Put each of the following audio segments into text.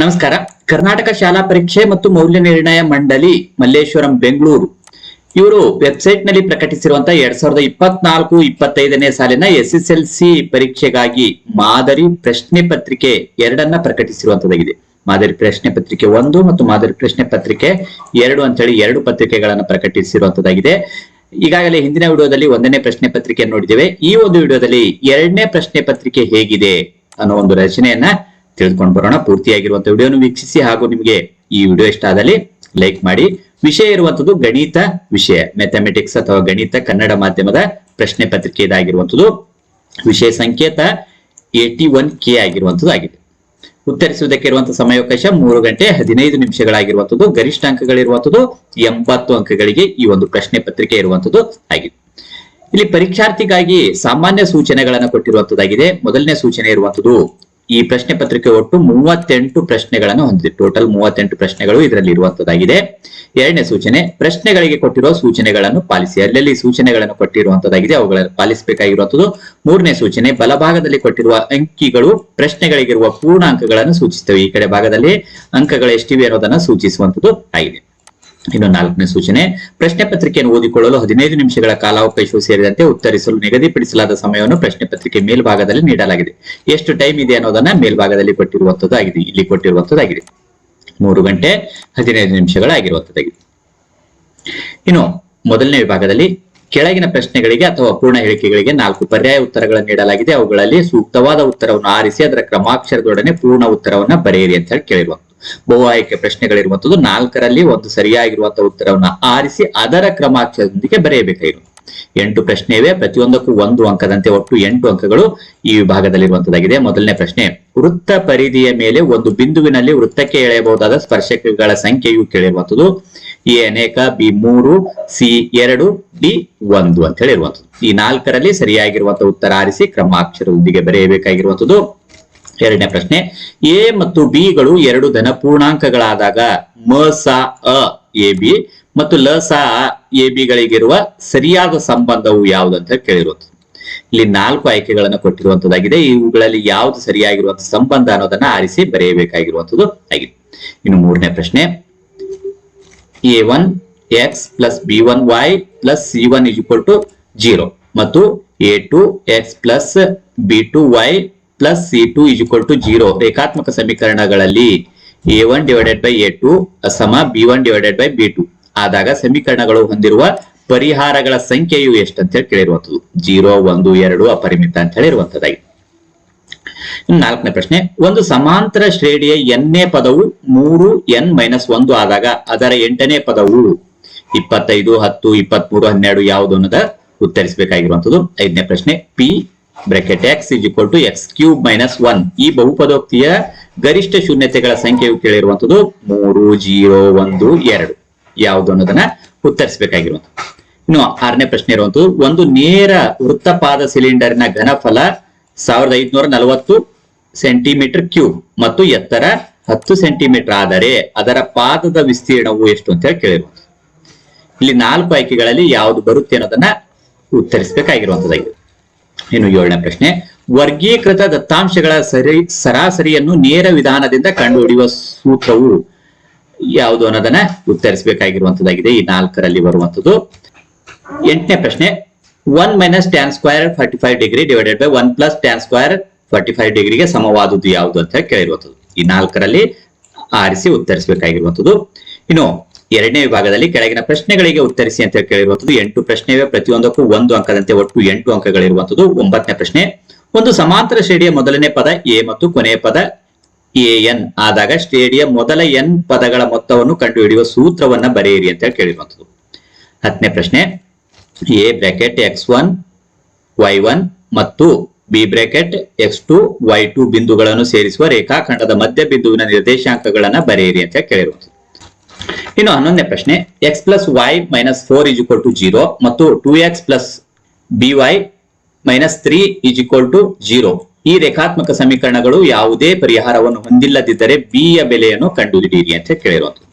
ನಮಸ್ಕಾರ. ಕರ್ನಾಟಕ ಶಾಲಾ ಪರೀಕ್ಷೆ ಮತ್ತು ಮೌಲ್ಯ ನಿರ್ಣಯ ಮಂಡಳಿ, ಮಲ್ಲೇಶ್ವರಂ, ಬೆಂಗಳೂರು. ಇವರು ವೆಬ್ಸೈಟ್ನಲ್ಲಿ ಪ್ರಕಟಿಸಿರುವಂತಹ ಎರಡ್ ಸಾವಿರದ ಇಪ್ಪತ್ನಾಲ್ಕು, ಇಪ್ಪತ್ತೈದನೇ ಸಾಲಿನ ಎಸ್ ಎಸ್ ಎಲ್ ಸಿ ಪರೀಕ್ಷೆಗಾಗಿ ಮಾದರಿ ಪ್ರಶ್ನೆ ಪತ್ರಿಕೆ ಎರಡನ್ನ ಪ್ರಕಟಿಸಿರುವಂತದ್ದಾಗಿದೆ ಮಾದರಿ ಪ್ರಶ್ನೆ ಪತ್ರಿಕೆ ಒಂದು ಮತ್ತು ಮಾದರಿ ಪ್ರಶ್ನೆ ಪತ್ರಿಕೆ ಎರಡು ಅಂತೇಳಿ ಎರಡು ಪತ್ರಿಕೆಗಳನ್ನು ಪ್ರಕಟಿಸಿರುವಂತದ್ದಾಗಿದೆ ಈಗಾಗಲೇ ಹಿಂದಿನ ವಿಡಿಯೋದಲ್ಲಿ ಒಂದನೇ ಪ್ರಶ್ನೆ ಪತ್ರಿಕೆ ನೋಡಿದ್ದೇವೆ. ಈ ಒಂದು ವಿಡಿಯೋದಲ್ಲಿ ಎರಡನೇ ಪ್ರಶ್ನೆ ಪತ್ರಿಕೆ ಹೇಗಿದೆ ಅನ್ನೋ ಒಂದು ರಚನೆಯನ್ನ ತಿಳಿದುಕೊಂಡು ಬರೋಣ. ಪೂರ್ತಿಯಾಗಿರುವಂತಹ ವಿಡಿಯೋನು ವೀಕ್ಷಿಸಿ ಹಾಗೂ ನಿಮಗೆ ಈ ವಿಡಿಯೋ ಇಷ್ಟ ಆದಲ್ಲಿ ಲೈಕ್ ಮಾಡಿ. ವಿಷಯ ಇರುವಂತದ್ದು ಗಣಿತ ವಿಷಯ ಮ್ಯಾಥಮೆಟಿಕ್ಸ್ ಅಥವಾ ಗಣಿತ ಕನ್ನಡ ಮಾಧ್ಯಮದ ಪ್ರಶ್ನೆ ಪತ್ರಿಕೆ ಇದಾಗಿರುವಂತದ್ದು ವಿಷಯ ಸಂಕೇತ ಏಟಿ ಒನ್ ಕೆ ಆಗಿರುವಂತದ್ದು ಆಗಿದೆ. ಉತ್ತರಿಸುವುದಕ್ಕೆ ಇರುವಂತಹ ಸಮಯಾವಕಾಶ ಮೂರು ಗಂಟೆ ಹದಿನೈದು ನಿಮಿಷಗಳಾಗಿರುವಂತದ್ದು. ಗರಿಷ್ಠ ಅಂಕಗಳಿರುವಂತದ್ದು ಎಂಬತ್ತು ಅಂಕಗಳಿಗೆ ಈ ಒಂದು ಪ್ರಶ್ನೆ ಪತ್ರಿಕೆ ಇರುವಂತದ್ದು ಆಗಿದೆ. ಇಲ್ಲಿ ಪರೀಕ್ಷಾರ್ಥಿಗಾಗಿ ಸಾಮಾನ್ಯ ಸೂಚನೆಗಳನ್ನು ಕೊಟ್ಟಿರುವಂತದ್ದಾಗಿದೆ. ಮೊದಲನೇ ಸೂಚನೆ ಇರುವಂತದ್ದು ಈ ಪ್ರಶ್ನೆ ಪತ್ರಿಕೆ ಒಟ್ಟು ಮೂವತ್ತೆಂಟು ಪ್ರಶ್ನೆಗಳನ್ನು ಹೊಂದಿದೆ. ಟೋಟಲ್ ಮೂವತ್ತೆಂಟು ಪ್ರಶ್ನೆಗಳು ಇದರಲ್ಲಿ ಇರುವಂತದ್ದಾಗಿದೆ. ಎರಡನೇ ಸೂಚನೆ, ಪ್ರಶ್ನೆಗಳಿಗೆ ಕೊಟ್ಟಿರುವ ಸೂಚನೆಗಳನ್ನು ಪಾಲಿಸಿ. ಅಲ್ಲಲ್ಲಿ ಸೂಚನೆಗಳನ್ನು ಕೊಟ್ಟಿರುವಂತದ್ದಾಗಿದೆ ಅವುಗಳನ್ನು ಪಾಲಿಸಬೇಕಾಗಿರುವಂತದ್ದು. ಮೂರನೇ ಸೂಚನೆ, ಬಲಭಾಗದಲ್ಲಿ ಕೊಟ್ಟಿರುವ ಅಂಕಿಗಳು ಪ್ರಶ್ನೆಗಳಿಗಿರುವ ಪೂರ್ಣ ಅಂಕಗಳನ್ನು ಸೂಚಿಸುತ್ತವೆ. ಈ ಕಡೆ ಭಾಗದಲ್ಲಿ ಅಂಕಗಳು ಎಷ್ಟಿವೆ ಅನ್ನೋದನ್ನ ಸೂಚಿಸುವಂತದ್ದು ಆಗಿದೆ. ಇನ್ನು ನಾಲ್ಕನೇ ಸೂಚನೆ. ಪ್ರಶ್ನೆ ಪತ್ರಿಕೆಯನ್ನು ಓದಿಕೊಳ್ಳಲು ಹದಿನೈದು ನಿಮಿಷಗಳ ಕಾಲಾವಕಾಶವು ಸೇರಿದಂತೆ ಉತ್ತರಿಸಲು ನಿಗದಿಪಡಿಸಲಾದ ಸಮಯವನ್ನು ಪ್ರಶ್ನೆ ಪತ್ರಿಕೆ ಮೇಲ್ಭಾಗದಲ್ಲಿ ನೀಡಲಾಗಿದೆ. ಎಷ್ಟು ಟೈಮ್ ಇದೆ ಅನ್ನೋದನ್ನ ಮೇಲ್ಭಾಗದಲ್ಲಿ ಕೊಟ್ಟಿರುವಂತದ್ದಾಗಿದೆ. ಇಲ್ಲಿ ಕೊಟ್ಟಿರುವಂತದ್ದಾಗಿದೆ. ಮೂರು ಗಂಟೆ ಹದಿನೈದು ನಿಮಿಷಗಳಾಗಿರುವಂತದ್ದಾಗಿದೆ. ಇನ್ನು ಮೊದಲನೇ ವಿಭಾಗದಲ್ಲಿ ಕೆಳಗಿನ ಪ್ರಶ್ನೆಗಳಿಗೆ ಅಥವಾ ಪೂರ್ಣ ಹೇಳಿಕೆಗಳಿಗೆ ನಾಲ್ಕು ಪರ್ಯಾಯ ಉತ್ತರಗಳನ್ನು ನೀಡಲಾಗಿದೆ. ಅವುಗಳಲ್ಲಿ ಸೂಕ್ತವಾದ ಉತ್ತರವನ್ನು ಆರಿಸಿ ಅದರ ಕ್ರಮಾಕ್ಷರದೊಡನೆ ಪೂರ್ಣ ಉತ್ತರವನ್ನು ಬರೆಯಿರಿ ಅಂತ ಹೇಳಿ ಕೇಳಿರುವಂತದ್ದು. ಬಹು ಆಯ್ಕೆ ಪ್ರಶ್ನೆಗಳಿರುವಂತದ್ದು ನಾಲ್ಕರಲ್ಲಿ ಒಂದು ಸರಿಯಾಗಿರುವಂತಹ ಉತ್ತರವನ್ನ ಆರಿಸಿ ಅದರ ಕ್ರಮಾಕ್ಷರದೊಂದಿಗೆ ಬರೆಯಬೇಕಾಗಿರುವುದು ಎಂಟು ಪ್ರಶ್ನೆ ಇವೆ ಪ್ರತಿಯೊಂದಕ್ಕೂ ಒಂದು ಅಂಕದಂತೆ ಒಟ್ಟು ಎಂಟು ಅಂಕಗಳು ಈ ವಿಭಾಗದಲ್ಲಿರುವಂತದ್ದಾಗಿದೆ. ಮೊದಲನೇ ಪ್ರಶ್ನೆ, ವೃತ್ತ ಪರಿಧಿಯ ಮೇಲೆ ಒಂದು ಬಿಂದುವಿನಲ್ಲಿ ವೃತ್ತಕ್ಕೆ ಎಳೆಯಬಹುದಾದ ಸ್ಪರ್ಶಕಗಳ ಸಂಖ್ಯೆಯು ಕೇಳಿರುವಂತದ್ದು. ಎ ಅನೇಕ, ಬಿ ಮೂರು, ಸಿ ಎರಡು, ಡಿ ಒಂದು ಅಂತ ಹೇಳಿರುವಂತದ್ದು. ಈ ನಾಲ್ಕರಲ್ಲಿ ಸರಿಯಾಗಿರುವಂತಹ ಉತ್ತರ ಆರಿಸಿ ಕ್ರಮಾಕ್ಷರದೊಂದಿಗೆ ಬರೆಯಬೇಕಾಗಿರುವಂತದ್ದು. ಎರಡನೇ ಪ್ರಶ್ನೆ, ಎ ಮತ್ತು ಬಿ ಗಳು ಎರಡು ಧನ ಪೂರ್ಣಾಂಕಗಳಾದಾಗ ಮ, ಸ, ಅ, ಎ, ಬಿ ಮತ್ತು ಲ, ಸ ಎ ಬಿ ಗಳಿಗಿರುವ ಸರಿಯಾದ ಸಂಬಂಧವು ಯಾವುದು ಅಂತ ಕೇಳಿರುವಂತದ್ದು ಇಲ್ಲಿ ನಾಲ್ಕು ಆಯ್ಕೆಗಳನ್ನು ಕೊಟ್ಟಿರುವಂತದ್ದಾಗಿದೆ. ಇವುಗಳಲ್ಲಿ ಯಾವುದು ಸರಿಯಾಗಿರುವಂತಹ ಸಂಬಂಧ ಅನ್ನೋದನ್ನ ಆರಿಸಿ ಬರೆಯಬೇಕಾಗಿರುವಂತದ್ದು ಆಗಿದೆ. ಇನ್ನು ಮೂರನೇ ಪ್ರಶ್ನೆ, A one X plus B one Y plus C one is equal to zero ಮತ್ತು A two X plus B two Y plus C two is equal to zero ರೇಖಾತ್ಮಕ ಸಮೀಕರಣಗಳಲ್ಲಿ A one divided by A two ಸಮ B one divided by B two ಆದಾಗ ಸಮೀಕರಣಗಳು ಹೊಂದಿರುವ ಪರಿಹಾರಗಳ ಸಂಖ್ಯೆಯು ಎಷ್ಟು ಅಂತ ಹೇಳಿ ಕೇಳಿರುವಂತದ್ದು ಜೀರೋ, ಒಂದು, ಎರಡು ಅಪರಿಮಿತ ಅಂತ ಹೇಳಿ ಇರುವಂತದ್ದಾಗಿ ಇನ್ನು ನಾಲ್ಕನೇ ಪ್ರಶ್ನೆ, ಒಂದು ಸಮಾಂತರ ಶ್ರೇಣಿಯ ಎನ್ನೇ ಪದವು ಮೂರು, ಎನ್ ಮೈನಸ್ ಒಂದು ಆದಾಗ ಅದರ ಎಂಟನೇ ಪದವು ಇಪ್ಪತ್ತೈದು, ಹತ್ತು, ಇಪ್ಪತ್ಮೂರು, ಹನ್ನೆರಡು ಯಾವುದು ಅನ್ನೋದ ಉತ್ತರಿಸಬೇಕಾಗಿರುವಂತದ್ದು ಐದನೇ ಪ್ರಶ್ನೆ, P bracket X is equal to X cube minus one ಈ ಬಹುಪದೋಕ್ತಿಯ ಗರಿಷ್ಠ ಶೂನ್ಯತೆಗಳ ಸಂಖ್ಯೆಯು ಕೇಳಿರುವಂತದ್ದು ಮೂರು, ಜೀರೋ, ಒಂದು, ಎರಡು. ಯಾವುದು ಅನ್ನೋದನ್ನ ಉತ್ತರಿಸಬೇಕಾಗಿರುವಂತ ಇನ್ನು ಆರನೇ ಪ್ರಶ್ನೆ ಇರುವಂತದ್ದು ಒಂದು ನೇರ ವೃತ್ತಪಾದ ಸಿಲಿಂಡರ್ನ ಘನಫಲ ಸಾವಿರದ ಐದುನೂರ ನಲವತ್ತು ಸೆಂಟಿಮೀಟರ್ ಕ್ಯೂಬ್ ಮತ್ತು ಎತ್ತರ ಹತ್ತು ಸೆಂಟಿಮೀಟರ್ ಆದರೆ ಅದರ ಪಾದದ ವಿಸ್ತೀರ್ಣವು ಎಷ್ಟು ಅಂತ ಹೇಳಿ ಕೇಳಿರುವಂತದ್ದು ಇಲ್ಲಿ ನಾಲ್ಕು ಆಯ್ಕೆಗಳಲ್ಲಿ ಯಾವುದು ಬರುತ್ತೆ ಅನ್ನೋದನ್ನ ಉತ್ತರಿಸಬೇಕಾಗಿರುವಂತದ್ದಾಗಿದೆ ಇನ್ನು ಏಳನೇ ಪ್ರಶ್ನೆ, ವರ್ಗೀಕೃತ ದತ್ತಾಂಶಗಳ ಸರಿ, ಸರಾಸರಿಯನ್ನು ನೇರ ವಿಧಾನದಿಂದ ಕಂಡುಹಿಡಿಯುವ ಸೂತ್ರವು ಯಾವುದು ಅನ್ನೋದನ್ನ ಉತ್ತರಿಸಬೇಕಾಗಿರುವಂತದ್ದಾಗಿದೆ ಈ ನಾಲ್ಕರಲ್ಲಿ ಬರುವಂತದ್ದು. ಎಂಟನೇ ಪ್ರಶ್ನೆ one minus tan square forty five degree divided by one plus tan square forty five ಡಿಗ್ರಿಗೆ ಸಮವಾದುದು ಯಾವುದು ಅಂತ ಹೇಳಿ ಕೇಳಿರುವಂತದ್ದು. ಈ ನಾಲ್ಕರಲ್ಲಿ ಆರಿಸಿ ಉತ್ತರಿಸಬೇಕಾಗಿರುವಂತದ್ದು. ಇನ್ನು ಎರಡನೇ ವಿಭಾಗದಲ್ಲಿ ಕೆಳಗಿನ ಪ್ರಶ್ನೆಗಳಿಗೆ ಉತ್ತರಿಸಿ ಅಂತ ಕೇಳಿರುವಂತದ್ದು ಎಂಟು ಪ್ರಶ್ನೆ ಪ್ರತಿಯೊಂದಕ್ಕೂ ಒಂದು ಅಂಕದಂತೆ ಒಟ್ಟು ಎಂಟು ಅಂಕಗಳಿರುವಂತದ್ದು ಒಂಬತ್ತನೇ ಪ್ರಶ್ನೆ. ಒಂದು ಸಮಾಂತರ ಶ್ರೇಣಿಯ ಮೊದಲನೇ ಪದ ಎ ಮತ್ತು ಕೊನೆಯ ಪದ ಎ ಎನ್ ಆದಾಗ ಶ್ರೇಣಿಯ ಮೊದಲ ಎನ್ ಪದಗಳ ಮೊತ್ತವನ್ನು ಕಂಡುಹಿಡಿಯುವ ಸೂತ್ರವನ್ನ ಬರೆಯಿರಿ ಅಂತ ಕೇಳಿರುವಂತದ್ದು ಹತ್ತನೇ ಪ್ರಶ್ನೆ, A bracket X one, Y one ಮತ್ತು B bracket X two, Y two ಬಿಂದುಗಳನ್ನು ಸೇರಿಸುವ ರೇಖಾಖಂಡದ ಮಧ್ಯ ಬಿಂದುವಿನ ನಿರ್ದೇಶಾಂಕಗಳನ್ನ ಬರೆಯಿರಿ ಅಂತ ಕೇಳಿರುವಂತದ್ದು ಇನ್ನು ಹನ್ನೊಂದನೇ ಪ್ರಶ್ನೆ X plus Y minus four is equal to zero ಮತ್ತು two X plus B Y minus three is equal to zero ಈ ರೇಖಾತ್ಮಕ ಸಮೀಕರಣಗಳು ಯಾವುದೇ ಪರಿಹಾರವನ್ನು ಹೊಂದಿಲ್ಲದಿದ್ದರೆ ಬಿ ಯ ಬೆಲೆಯನ್ನು ಕಂಡುಹಿಡಿಯಿರಿ ಅಂತ ಕೇಳಿರುವಂತದ್ದು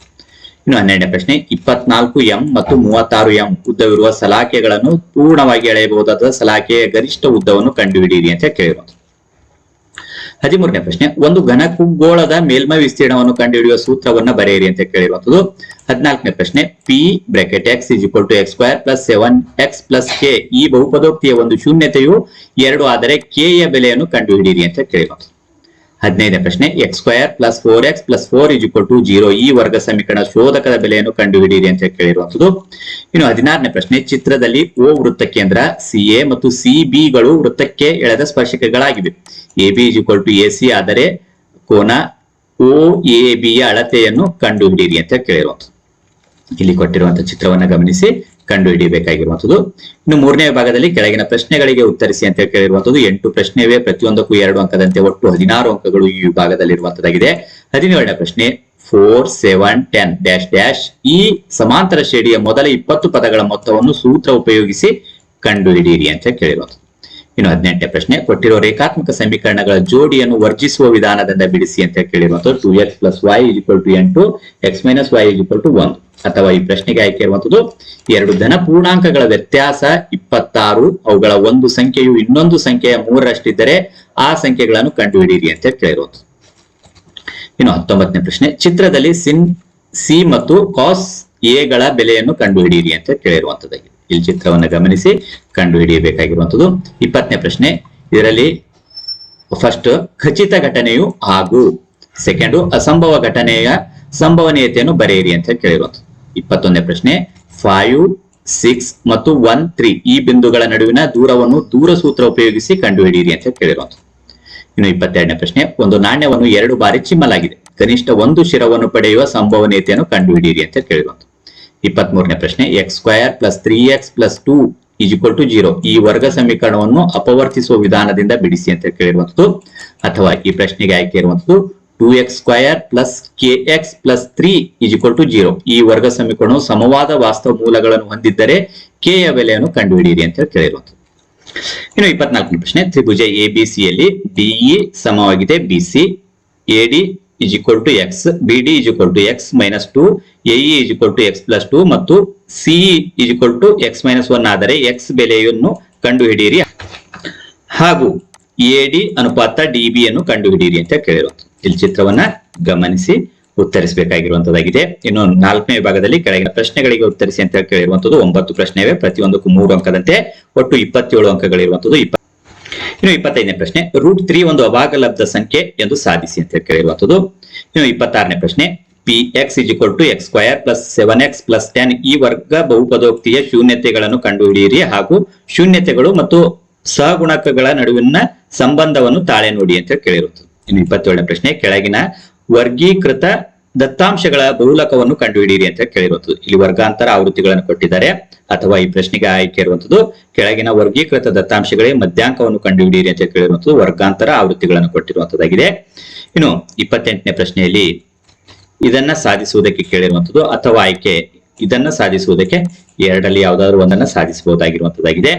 ಇನ್ನು ಹನ್ನೆರಡನೇ ಪ್ರಶ್ನೆ, ಇಪ್ಪತ್ನಾಲ್ಕು ಎಂ ಮತ್ತು ಮೂವತ್ತಾರು ಎಂ ಉದ್ದವಿರುವ ಸಲಾಕೆಗಳನ್ನು ಪೂರ್ಣವಾಗಿ ಎಳೆಯಬಹುದಾದ ಸಲಾಕೆಯ ಗರಿಷ್ಠ ಉದ್ದವನ್ನು ಕಂಡುಹಿಡಿಯಿರಿ ಅಂತ ಕೇಳಿರುವಂತದ್ದು ಹದಿಮೂರನೇ ಪ್ರಶ್ನೆ, ಒಂದು ಘನಕುಗೋಳದ ಮೇಲ್ಮೈ ವಿಸ್ತೀರ್ಣವನ್ನು ಕಂಡುಹಿಡಿಯುವ ಸೂತ್ರವನ್ನ ಬರೆಯಿರಿ ಅಂತ ಕೇಳಿರುವಂತದ್ದು ಹದಿನಾಲ್ಕನೇ ಪ್ರಶ್ನೆ P bracket X is equal to X square plus seven X plus K ಈ ಬಹುಪದೋಕ್ತಿಯ ಒಂದು ಶೂನ್ಯತೆಯು ಎರಡು ಆದರೆ ಕೆ ಯ ಬೆಲೆಯನ್ನು ಕಂಡುಹಿಡಿಯಿರಿ ಅಂತ ಕೇಳಿರುವಂತದ್ದು ಹದಿನೈದನೇ ಪ್ರಶ್ನೆ X square plus four X plus four is to zero ಈ ವರ್ಗ ಸಮೀಕರಣ ಶೋಧಕದ ಬೆಲೆಯನ್ನು ಕಂಡುಹಿಡಿಯಿರಿ ಅಂತ ಕೇಳಿರುವಂತದ್ದು ಇನ್ನು ಹದಿನಾರನೇ ಪ್ರಶ್ನೆ, ಚಿತ್ರದಲ್ಲಿ ಓ ವೃತ್ತ ಕೇಂದ್ರ ಸಿ ಎ ಮತ್ತು ಸಿ ಬಿ ಗಳು ವೃತ್ತಕ್ಕೆ ಎಳೆದ ಸ್ಪರ್ಶಕಗಳಾಗಿವೆ. A B to A C ಆದರೆ ಕೋನ ಓ ಎ ಬಿ ಯ ಅಳತೆಯನ್ನು ಕಂಡುಹಿಡಿಯಿರಿ ಅಂತ ಕೇಳಿರುವಂತದ್ದು ಇಲ್ಲಿ ಕೊಟ್ಟಿರುವಂತಹ ಚಿತ್ರವನ್ನು ಗಮನಿಸಿ. ಕಂಡು ಹಿಡಿಯಬೇಕಾಗಿರುವಂತದ್ದು ಇನ್ನು ಮೂರನೇ ಭಾಗದಲ್ಲಿ ಕೆಳಗಿನ ಪ್ರಶ್ನೆಗಳಿಗೆ ಉತ್ತರಿಸಿ ಅಂತ ಕೇಳಿರುವಂತದ್ದು ಎಂಟು ಪ್ರಶ್ನೆವೇ ಪ್ರತಿಯೊಂದಕ್ಕೂ ಎರಡು ಅಂಕದಂತೆ ಒಟ್ಟು ಹದಿನಾರು ಅಂಕಗಳು ಈ ವಿಭಾಗದಲ್ಲಿ ಇರುವಂತದ್ದಾಗಿದೆ ಹದಿನೇಳನೇ ಪ್ರಶ್ನೆ four seven ten dash dash ಈ ಸಮಾಂತರ ಶ್ರೇಣಿಯ ಮೊದಲ ಇಪ್ಪತ್ತು ಪದಗಳ ಮೊತ್ತವನ್ನು ಸೂತ್ರ ಉಪಯೋಗಿಸಿ ಕಂಡುಹಿಡಿಯಿರಿ ಅಂತ ಕೇಳಿರುವಂತದ್ದು ಇನ್ನು ಹದಿನೆಂಟನೇ ಪ್ರಶ್ನೆ ಕೊಟ್ಟಿರುವ ರೇಖಾತ್ಮಕ ಸಮೀಕರಣಗಳ ಜೋಡಿಯನ್ನು ವರ್ಜಿಸುವ ವಿಧಾನದಿಂದ ಬಿಡಿಸಿ ಅಂತ ಕೇಳಿರುವಂತದ್ದು two X plus Y equal to ಎಂಟು X minus Y equal to ಒಂದು ಅಥವಾ ಈ ಪ್ರಶ್ನೆಗೆ ಆಯ್ಕೆ ಇರುವಂತದ್ದು ಎರಡು ಧನ ಪೂರ್ಣಾಂಕಗಳ ವ್ಯತ್ಯಾಸ ಇಪ್ಪತ್ತಾರು, ಅವುಗಳ ಒಂದು ಸಂಖ್ಯೆಯು ಇನ್ನೊಂದು ಸಂಖ್ಯೆಯ ಮೂರರಷ್ಟಿದ್ದರೆ ಆ ಸಂಖ್ಯೆಗಳನ್ನು ಕಂಡುಹಿಡಿಯಿರಿ ಅಂತ ಕೇಳಿರುವಂತದ್ದು. ಇನ್ನು ಹತ್ತೊಂಬತ್ತನೇ ಪ್ರಶ್ನೆ, ಚಿತ್ರದಲ್ಲಿ ಸಿನ್, ಸಿ ಮತ್ತು ಕಾಸ್ ಎಗಳ ಬೆಲೆಯನ್ನು ಕಂಡುಹಿಡಿಯಿರಿ ಅಂತ ಕೇಳಿರುವಂತದ್ದಾಗಿದೆ ಇಲ್ಲಿ ಚಿತ್ರವನ್ನು ಗಮನಿಸಿ ಕಂಡುಹಿಡಿಯಬೇಕಾಗಿರುವಂತದ್ದು. ಇಪ್ಪತ್ತನೇ ಪ್ರಶ್ನೆ, ಇದರಲ್ಲಿ ಫಸ್ಟ್ ಖಚಿತ ಘಟನೆಯು ಹಾಗೂ ಸೆಕೆಂಡು ಅಸಂಭವ ಘಟನೆಯ ಸಂಭವನೀಯತೆಯನ್ನು ಬರೆಯಿರಿ ಅಂತ ಕೇಳಿರುವಂತದ್ದು. ಇಪ್ಪತ್ತೊಂದನೇ ಪ್ರಶ್ನೆ. ಫೈವ್ ಸಿಕ್ಸ್ ಮತ್ತು ಒನ್ ತ್ರೀ ಈ ಬಿಂದುಗಳ ನಡುವಿನ ದೂರವನ್ನು ದೂರ ಸೂತ್ರ ಉಪಯೋಗಿಸಿ ಕಂಡುಹಿಡಿಯಿರಿ ಅಂತ ಕೇಳಿರುವಂತ ಇನ್ನು ಇಪ್ಪತ್ತೆರಡನೇ ಪ್ರಶ್ನೆ. ಒಂದು ನಾಣ್ಯವನ್ನು ಎರಡು ಬಾರಿ ಚಿಮ್ಮಲಾಗಿದೆ. ಕನಿಷ್ಠ ಒಂದು ಶಿರವನ್ನು ಪಡೆಯುವ ಸಂಭವನೀಯತೆಯನ್ನು ಕಂಡುಹಿಡಿಯಿರಿ ಅಂತ ಕೇಳಿರುವಂತ ಇಪ್ಪತ್ತ್ ಮೂರನೇ ಪ್ರಶ್ನೆ. X square plus three X plus two is equal to zero ಈ ವರ್ಗ ಸಮೀಕರಣವನ್ನು ಅಪವರ್ತಿಸುವ ವಿಧಾನದಿಂದ ಬಿಡಿಸಿ ಅಂತ ಕೇಳಿರುವಂತದ್ದು ಅಥವಾ ಈ ಪ್ರಶ್ನೆಗೆ ಆಯ್ಕೆ ಇರುವಂತದ್ದು two X square plus K X plus three is equal to zero ಈ ವರ್ಗ ಸಮೀಕರಣವು ಸಮವಾದ ವಾಸ್ತವ ಮೂಲಗಳನ್ನು ಹೊಂದಿದ್ದರೆ ಕೆ ಯ ಬೆಲೆಯನ್ನು ಕಂಡುಹಿಡಿಯಿರಿ ಅಂತ ಕೇಳಿರುವಂತದ್ದು ಇನ್ನು ಇಪ್ಪತ್ನಾಲ್ಕನೇ ಪ್ರಶ್ನೆ, ತ್ರಿಭುಜ ಎ ಬಿ ಸಿ ಯಲ್ಲಿ ಡಿಇ ಸಮವಾಗಿದೆ. B C A D is equal to X B D is equal to X minus two A E is equal to X plus two ಮತ್ತು C E is equal to X minus one ಆದರೆ X ಬೆಲೆಯನ್ನು ಕಂಡುಹಿಡಿಯಿರಿ. ಹಾಗೂ A D ಅನುಪಾತ D B ಅನ್ನು ಕಂಡುಹಿಡಿಯಿರಿ ಅಂತ ಕೇಳಿರುವಂತ ಇಲ್ಲಿ ಚಿತ್ರವನ್ನ ಗಮನಿಸಿ ಉತ್ತರಿಸಬೇಕಾಗಿರುವಂತದ್ದಾಗಿದೆ. ಇನ್ನು ನಾಲ್ಕನೇ ವಿಭಾಗದಲ್ಲಿ ಕೆಳಗಿನ ಪ್ರಶ್ನೆಗಳಿಗೆ ಉತ್ತರಿಸಿ ಅಂತ ಕೇಳಿರುವಂತದ್ದು ಒಂಬತ್ತು ಪ್ರಶ್ನೆವೆ, ಪ್ರತಿಯೊಂದಕ್ಕೂ ಮೂರು ಅಂಕದಂತೆ ಒಟ್ಟು ಇಪ್ಪತ್ತೇಳು ಅಂಕಗಳಿರುವಂತದ್ದು ಇಪ್ಪ ಇನ್ನು ಇಪ್ಪತ್ತೈದನೇ ಪ್ರಶ್ನೆ, ರೂಟ್ ತ್ರೀ ಒಂದು ಅವಾಗಲಬ್ಧ ಸಂಖ್ಯೆ ಎಂದು ಸಾಧಿಸಿ ಅಂತ ಕೇಳಿರುವಂತದ್ದು. ಇನ್ನು ಇಪ್ಪತ್ತಾರನೇ ಪ್ರಶ್ನೆ, P X is equal to X square plus seven X plus ten ಈ ವರ್ಗ ಬಹುಪದೋಕ್ತಿಯ ಶೂನ್ಯತೆಗಳನ್ನು ಕಂಡುಹಿಡಿಯಿರಿ ಹಾಗೂ ಶೂನ್ಯತೆಗಳು ಮತ್ತು ಸಹಗುಣಕಗಳ ನಡುವಿನ ಸಂಬಂಧವನ್ನು ತಾಳೆ ನೋಡಿ ಅಂತ ಕೇಳಿರುತ್ತದೆ ಇನ್ನು ಇಪ್ಪತ್ತೇಳನೇ ಪ್ರಶ್ನೆ, ಕೆಳಗಿನ ವರ್ಗೀಕೃತ ದತ್ತಾಂಶಗಳ ಬಹುಲಕವನ್ನು ಕಂಡುಹಿಡಿಯಿರಿ ಅಂತ ಕೇಳಿರುವಂತದ್ದು ಇಲ್ಲಿ ವರ್ಗಾಂತರ ಆವೃತ್ತಿಗಳನ್ನು ಕೊಟ್ಟಿದ್ದಾರೆ. ಅಥವಾ ಈ ಪ್ರಶ್ನೆಗೆ ಆಯ್ಕೆ ಇರುವಂತದ್ದು, ಕೆಳಗಿನ ವರ್ಗೀಕೃತ ದತ್ತಾಂಶಗಳೇ ಮಧ್ಯಾಂಕವನ್ನು ಕಂಡುಹಿಡಿಯಿರಿ ಅಂತ ಕೇಳಿರುವಂತದ್ದು ವರ್ಗಾಂತರ ಆವೃತ್ತಿಗಳನ್ನು ಕೊಟ್ಟಿರುವಂತದ್ದಾಗಿದೆ. ಇನ್ನು ಇಪ್ಪತ್ತೆಂಟನೇ ಪ್ರಶ್ನೆಯಲ್ಲಿ ಇದನ್ನ ಸಾಧಿಸುವುದಕ್ಕೆ ಕೇಳಿರುವಂತದ್ದು, ಅಥವಾ ಆಯ್ಕೆ ಇದನ್ನ ಸಾಧಿಸುವುದಕ್ಕೆ ಎರಡಲ್ಲಿ ಯಾವ್ದಾದ್ರು ಒಂದನ್ನ ಸಾಧಿಸಬಹುದಾಗಿರುವಂತದ್ದಾಗಿದೆ.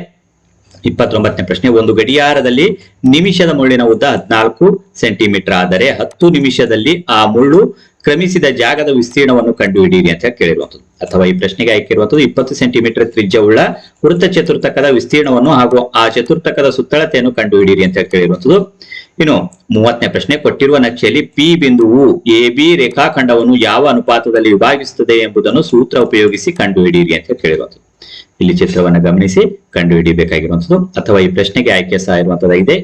ಇಪ್ಪತ್ತೊಂಬತ್ತನೇ ಪ್ರಶ್ನೆ. ಒಂದು ಗಡಿಯಾರದಲ್ಲಿ ನಿಮಿಷದ ಮುಳ್ಳಿನ ಉದ್ದ ಹದಿನಾಲ್ಕು ಸೆಂಟಿಮೀಟರ್ ಆದರೆ ಹತ್ತು ನಿಮಿಷದಲ್ಲಿ ಆ ಮುಳ್ಳು ಕ್ರಮಿಸಿದ ಜಾಗದ ವಿಸ್ತೀರ್ಣವನ್ನು ಕಂಡುಹಿಡಿಯಿರಿ ಅಂತ ಕೇಳಿರುವಂಥದ್ದು. ಅಥವಾ ಈ ಪ್ರಶ್ನೆಗೆ ಆಯ್ಕೆ ಇರುವಂಥದ್ದು ಇಪ್ಪತ್ತು ಸೆಂಟಿಮೀಟರ್ ತ್ರಿಜ್ಯವುಳ್ಳ ವೃತ್ತ ಚತುರ್ಥಕದ ವಿಸ್ತೀರ್ಣವನ್ನು ಹಾಗೂ ಆ ಚತುರ್ಥಕದ ಸುತ್ತಳತೆಯನ್ನು ಕಂಡುಹಿಡಿಯಿರಿ ಅಂತ ಕೇಳಿರುವಂಥದ್ದು. ಇನ್ನು ಮೂವತ್ತನೇ ಪ್ರಶ್ನೆ, ಕೊಟ್ಟಿರುವ ನಕ್ಷೆಯಲ್ಲಿ ಪಿ ಬಿಂದುವು ಎ ಬಿ ರೇಖಾಖಂಡವನ್ನು ಯಾವ ಅನುಪಾತದಲ್ಲಿ ವಿಭಾಗಿಸುತ್ತದೆ ಎಂಬುದನ್ನು ಸೂತ್ರ ಉಪಯೋಗಿಸಿ ಕಂಡುಹಿಡಿಯಿರಿ ಅಂತ ಕೇಳಿರುವಂಥದ್ದು. ಇಲ್ಲಿ ಚಿತ್ರವನ್ನು ಗಮನಿಸಿ ಕಂಡುಹಿಡಿಯಬೇಕಾಗಿರುವಂಥದ್ದು. ಅಥವಾ ಈ ಪ್ರಶ್ನೆಗೆ ಆಯ್ಕೆ ಸಹ ಇರುವಂತದ್ದಾಗಿದೆ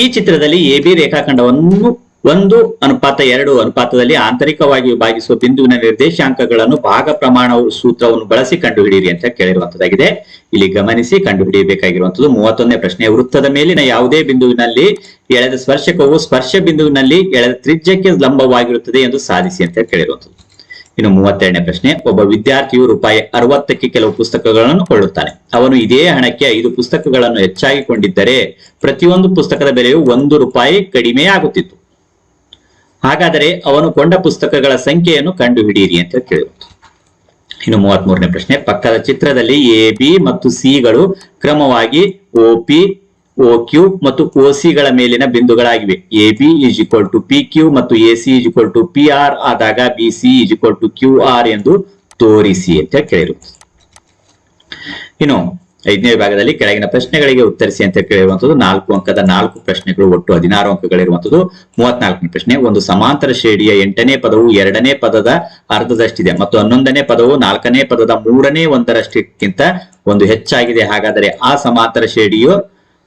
ಈ ಚಿತ್ರದಲ್ಲಿ ಎ ಬಿ ರೇಖಾಖಂಡವನ್ನು ಒಂದು ಅನುಪಾತ ಎರಡು ಅನುಪಾತದಲ್ಲಿ ಆಂತರಿಕವಾಗಿ ವಿಭಾಗಿಸುವ ಬಿಂದುವಿನ ನಿರ್ದೇಶಾಂಕಗಳನ್ನು ಭಾಗ ಪ್ರಮಾಣ ಸೂತ್ರವನ್ನು ಬಳಸಿ ಕಂಡುಹಿಡಿಯಿರಿ ಅಂತ ಕೇಳಿರುವಂತದ್ದಾಗಿದೆ. ಇಲ್ಲಿ ಗಮನಿಸಿ ಕಂಡುಹಿಡಿಯಬೇಕಾಗಿರುವಂತದ್ದು ಮೂವತ್ತೊಂದನೇ ಪ್ರಶ್ನೆ ವೃತ್ತದ ಮೇಲಿನ ಯಾವುದೇ ಬಿಂದುವಿನಲ್ಲಿ ಎಳೆದ ಸ್ಪರ್ಶಕವು ಸ್ಪರ್ಶ ಬಿಂದುವಿನಲ್ಲಿ ಎಳೆದ ತ್ರಿಜ್ಯಕ್ಕೆ ಲಂಬವಾಗಿರುತ್ತದೆ ಎಂದು ಸಾಧಿಸಿ ಅಂತ ಕೇಳಿರುವಂತದ್ದು. ಇನ್ನು ಮೂವತ್ತೆರಡನೇ ಪ್ರಶ್ನೆ, ಒಬ್ಬ ವಿದ್ಯಾರ್ಥಿಯು ರೂಪಾಯಿ ಅರವತ್ತಕ್ಕೆ ಕೆಲವು ಪುಸ್ತಕಗಳನ್ನು ಕೊಳ್ಳುತ್ತಾನೆ. ಅವನು ಇದೇ ಹಣಕ್ಕೆ ಐದು ಪುಸ್ತಕಗಳನ್ನು ಹೆಚ್ಚಾಗಿ ಕೊಂಡಿದ್ದರೆ ಪ್ರತಿಯೊಂದು ಪುಸ್ತಕದ ಬೆಲೆಯು ಒಂದು ರೂಪಾಯಿ ಕಡಿಮೆ ಆಗುತ್ತಿತ್ತು ಹಾಗಾದರೆ ಅವನು ಕೊಂಡ ಪುಸ್ತಕಗಳ ಸಂಖ್ಯೆಯನ್ನು ಕಂಡುಹಿಡಿಯಿರಿ ಅಂತ ಕೇಳಿರುವುದು ಇನ್ನು ಮೂವತ್ತ್ ಮೂರನೇ ಪ್ರಶ್ನೆ, ಪಕ್ಕದ ಚಿತ್ರದಲ್ಲಿ ಎ, ಬಿ ಮತ್ತು ಸಿಗಳು ಕ್ರಮವಾಗಿ ಒ, ಪಿ, ಒ, ಕ್ಯೂ ಮತ್ತು ಒ ಸಿಗಳ ಮೇಲಿನ ಬಿಂದುಗಳಾಗಿವೆ. A, B is equal to P, Q ಮತ್ತು A, C is equal to P, R ಆದಾಗ B, C is equal to Q, R ಎಂದು ತೋರಿಸಿ ಅಂತ ಕೇಳಿರುತ್ತೆ ಇನ್ನು ಐದನೇ ವಿಭಾಗದಲ್ಲಿ ಕೆಳಗಿನ ಪ್ರಶ್ನೆಗಳಿಗೆ ಉತ್ತರಿಸಿ ಅಂತ ಕೇಳಿರುವಂತದ್ದು ನಾಲ್ಕು ಅಂಕದ ನಾಲ್ಕು ಪ್ರಶ್ನೆಗಳು ಒಟ್ಟು ಹದಿನಾರು ಅಂಕಗಳಿರುವಂತದ್ದು ಮೂವತ್ನಾಲ್ಕನೇ ಪ್ರಶ್ನೆ, ಒಂದು ಸಮಾಂತರ ಶ್ರೇಣಿಯ ಎಂಟನೇ ಪದವು ಎರಡನೇ ಪದದ ಅರ್ಧದಷ್ಟಿದೆ ಮತ್ತು ಹನ್ನೊಂದನೇ ಪದವು ನಾಲ್ಕನೇ ಪದದ ಮೂರನೇ ಒಂದರಷ್ಟಕ್ಕಿಂತ ಒಂದು ಹೆಚ್ಚಾಗಿದೆ. ಹಾಗಾದರೆ ಆ ಸಮಾಂತರ ಶ್ರೇಣಿಯು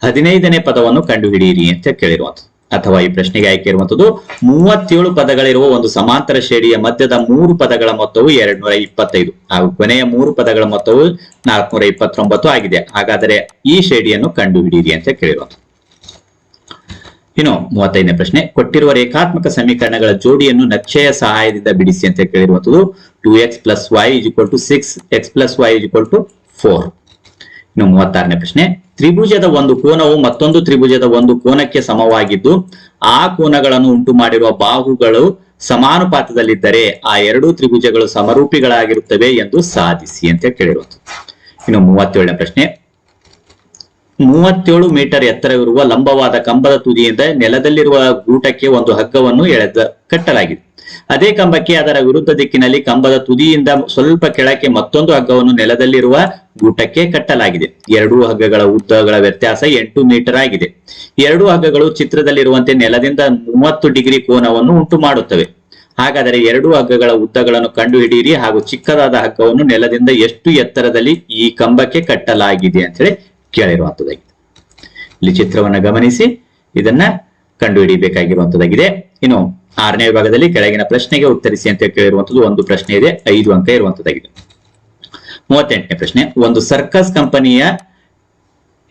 ಹದಿನೈದನೇ ಪದವನ್ನು ಕಂಡುಹಿಡಿಯಿರಿ ಅಂತ ಕೇಳಿರುವಂತದ್ದು ಅಥವಾ ಈ ಪ್ರಶ್ನೆಗೆ ಆಯ್ಕೆ ಇರುವಂತದ್ದು ಮೂವತ್ತೇಳು ಪದಗಳಿರುವ ಒಂದು ಸಮಾಂತರ ಶ್ರೇಣಿಯ ಮಧ್ಯದ ಮೂರು ಪದಗಳ ಮೊತ್ತವು ಎರಡ್ ನೂರ ಇಪ್ಪತ್ತೈದು. ಹಾಗೂ ಕೊನೆಯ ಮೂರು ಪದಗಳ ಮೊತ್ತವು ನಾಲ್ಕುನೂರ ಇಪ್ಪತ್ತೊಂಬತ್ತು ಆಗಿದೆ. ಹಾಗಾದರೆ ಈ ಶ್ರೇಣಿಯನ್ನು ಕಂಡುಹಿಡಿಯಿರಿ ಅಂತ ಕೇಳಿರೋದು ಇನ್ನು ಮೂವತ್ತೈದನೇ ಪ್ರಶ್ನೆ, ಕೊಟ್ಟಿರುವ ರೇಖಾತ್ಮಕ ಸಮೀಕರಣಗಳ ಜೋಡಿಯನ್ನು ನಕ್ಷೆಯ ಸಹಾಯದಿಂದ ಬಿಡಿಸಿ ಅಂತ ಕೇಳಿರುವಂತದ್ದು two X plus Y is equal to six X plus Y is equal to four ಇನ್ನು ಮೂವತ್ತಾರನೇ ಪ್ರಶ್ನೆ, ತ್ರಿಭುಜದ ಒಂದು ಕೋನವು ಮತ್ತೊಂದು ತ್ರಿಭುಜದ ಒಂದು ಕೋನಕ್ಕೆ ಸಮವಾಗಿದ್ದು, ಆ ಕೋನಗಳನ್ನು ಉಂಟು ಮಾಡಿರುವ ಬಾಹುಗಳು ಸಮಾನುಪಾತದಲ್ಲಿದ್ದರೆ ಆ ಎರಡೂ ತ್ರಿಭುಜಗಳು ಸಮರೂಪಿಗಳಾಗಿರುತ್ತವೆ ಎಂದು ಸಾಧಿಸಿ ಅಂತ ಕೇಳಿರುವುದು ಇನ್ನು ಮೂವತ್ತೇಳನೇ ಪ್ರಶ್ನೆ, ಮೂವತ್ತೇಳು ಮೀಟರ್ ಎತ್ತರವಿರುವ ಲಂಬವಾದ ಕಂಬದ ತುದಿಯಿಂದ ನೆಲದಲ್ಲಿರುವ ಗೂಟಕ್ಕೆ ಒಂದು ಹಗ್ಗವನ್ನು ಎಳೆದ, ಕಟ್ಟಲಾಗಿದೆ. ಅದೇ ಕಂಬಕ್ಕೆ ಅದರ ವಿರುದ್ಧ ದಿಕ್ಕಿನಲ್ಲಿ ಕಂಬದ ತುದಿಯಿಂದ ಸ್ವಲ್ಪ ಕೆಳಕ್ಕೆ ಮತ್ತೊಂದು ಹಗ್ಗವನ್ನು ನೆಲದಲ್ಲಿರುವ ಗೂಟಕ್ಕೆ ಕಟ್ಟಲಾಗಿದೆ. ಎರಡೂ ಹಗ್ಗಗಳ ಉದ್ದಗಳ ವ್ಯತ್ಯಾಸ ಎಂಟು ಮೀಟರ್ ಆಗಿದೆ. ಎರಡೂ ಹಗ್ಗಗಳು ಚಿತ್ರದಲ್ಲಿರುವಂತೆ ನೆಲದಿಂದ ಮೂವತ್ತು ಡಿಗ್ರಿ ಕೋನವನ್ನು ಉಂಟು ಮಾಡುತ್ತವೆ ಹಾಗಾದರೆ ಎರಡೂ ಹಗ್ಗಗಳ ಉದ್ದಗಳನ್ನು ಕಂಡುಹಿಡಿಯಿರಿ ಹಾಗೂ ಚಿಕ್ಕದಾದ ಹಗ್ಗವನ್ನು ನೆಲದಿಂದ ಎಷ್ಟು ಎತ್ತರದಲ್ಲಿ ಈ ಕಂಬಕ್ಕೆ ಕಟ್ಟಲಾಗಿದೆ ಅಂತ ಹೇಳಿ ಕೇಳಿರುವಂತದ್ದಾಗಿದೆ. ಇಲ್ಲಿ ಚಿತ್ರವನ್ನ ಗಮನಿಸಿ. ಇದನ್ನ ಕಂಡುಹಿಡಿಯಬೇಕಾಗಿರುವಂತದ್ದಾಗಿದೆ. ಇನ್ನು ಆರನೇ ವಿಭಾಗದಲ್ಲಿ ಕೆಳಗಿನ ಪ್ರಶ್ನೆಗೆ ಉತ್ತರಿಸಿ ಅಂತ ಕೇಳಿರುವಂತದ್ದು ಒಂದು ಪ್ರಶ್ನೆ ಇದೆ, ಐದು ಅಂಕ ಇರುವಂತದ್ದಾಗಿದೆ. ಮೂವತ್ತೆಂಟನೇ ಪ್ರಶ್ನೆ. ಒಂದು ಸರ್ಕಸ್ ಕಂಪನಿಯ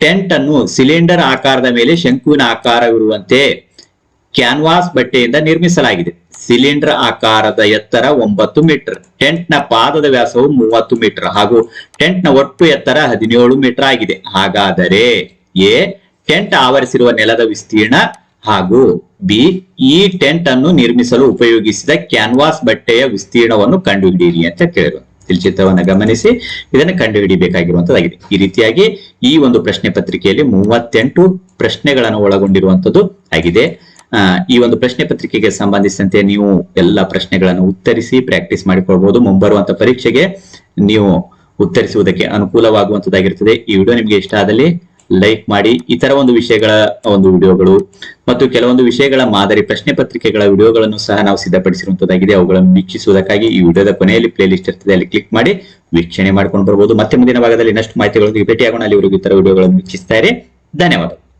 ಟೆಂಟ್ ಅನ್ನು ಸಿಲಿಂಡರ್ ಆಕಾರದ ಮೇಲೆ ಶಂಕುವಿನ ಆಕಾರವಿರುವಂತೆ ಕ್ಯಾನ್ವಾಸ್ ಬಟ್ಟೆಯಿಂದ ನಿರ್ಮಿಸಲಾಗಿದೆ. ಸಿಲಿಂಡರ್ ಆಕಾರದ ಎತ್ತರ ಒಂಬತ್ತು ಮೀಟರ್ ಟೆಂಟ್ನ ಪಾದದ ವ್ಯಾಸವು ಮೂವತ್ತು ಮೀಟರ್ ಹಾಗೂ ಟೆಂಟ್ನ ಒಟ್ಟು ಎತ್ತರ ಹದಿನೇಳು ಮೀಟರ್ ಆಗಿದೆ. ಹಾಗಾದರೆ ಎ, ಟೆಂಟ್ ಆವರಿಸಿರುವ ನೆಲದ ವಿಸ್ತೀರ್ಣ ಹಾಗೂ ಬಿ, ಈ ಟೆಂಟ್ ಅನ್ನು ನಿರ್ಮಿಸಲು ಉಪಯೋಗಿಸಿದ ಕ್ಯಾನ್ವಾಸ್ ಬಟ್ಟೆಯ ವಿಸ್ತೀರ್ಣವನ್ನು ಕಂಡುಹಿಡಿಯಿರಿ ಅಂತ ಕೇಳಿದ್ರು. ಇಲ್ಲಿ ಚಿತ್ರವನ್ನು ಗಮನಿಸಿ, ಇದನ್ನು ಕಂಡುಹಿಡಿಯಬೇಕಾಗಿರುವಂತದ್ದಾಗಿದೆ ಈ ರೀತಿಯಾಗಿ ಈ ಒಂದು ಪ್ರಶ್ನೆ ಪತ್ರಿಕೆಯಲ್ಲಿ ಮೂವತ್ತೆಂಟು ಪ್ರಶ್ನೆಗಳನ್ನು ಒಳಗೊಂಡಿರುವಂತದ್ದು ಆಗಿದೆ. ಈ ಒಂದು ಪ್ರಶ್ನೆ ಪತ್ರಿಕೆಗೆ ಸಂಬಂಧಿಸಿದಂತೆ ನೀವು ಎಲ್ಲ ಪ್ರಶ್ನೆಗಳನ್ನು ಉತ್ತರಿಸಿ ಪ್ರಾಕ್ಟೀಸ್ ಮಾಡಿಕೊಳ್ಬಹುದು ಮುಂಬರುವಂತ ಪರೀಕ್ಷೆಗೆ ನೀವು ಉತ್ತರಿಸುವುದಕ್ಕೆ ಅನುಕೂಲವಾಗುವಂತದ್ದಾಗಿರುತ್ತದೆ. ಈ ವಿಡಿಯೋ ನಿಮಗೆ ಇಷ್ಟ ಆದಲ್ಲಿ ಲೈಕ್ ಮಾಡಿ ಇತರ ಒಂದು ವಿಷಯಗಳ ಒಂದು ವಿಡಿಯೋಗಳು ಮತ್ತು ಕೆಲವೊಂದು ವಿಷಯಗಳ ಮಾದರಿ ಪ್ರಶ್ನೆ ಪತ್ರಿಕೆಗಳ ವಿಡಿಯೋಗಳನ್ನು ಸಹ ನಾವು ಸಿದ್ಧಪಡಿಸಿರುವಂತದ್ದಾಗಿದೆ. ಅವುಗಳನ್ನು ವೀಕ್ಷಿಸುವುದಕ್ಕಾಗಿ ಈ ವಿಡಿಯೋದ ಕೊನೆಯಲ್ಲಿ ಪ್ಲೇ ಲಿಸ್ಟ್ ಇರ್ತದೆ, ಅಲ್ಲಿ ಕ್ಲಿಕ್ ಮಾಡಿ ವೀಕ್ಷಣೆ ಮಾಡ್ಕೊಂಡು ಬರ್ಬೋದು. ಮತ್ತೆ ಮುಂದಿನ ಭಾಗದಲ್ಲಿ ಇನ್ನಷ್ಟು ಮಾಹಿತಿಗಳೊಂದಿಗೆ ಭೇಟಿಯಾಗೋಣ. ಅಲ್ಲಿವರೆಗೂ ಇತರ ವಿಡಿಯೋಗಳನ್ನು ವೀಕ್ಷಿಸ್ತಾ ಇರಿ. ಧನ್ಯವಾದ.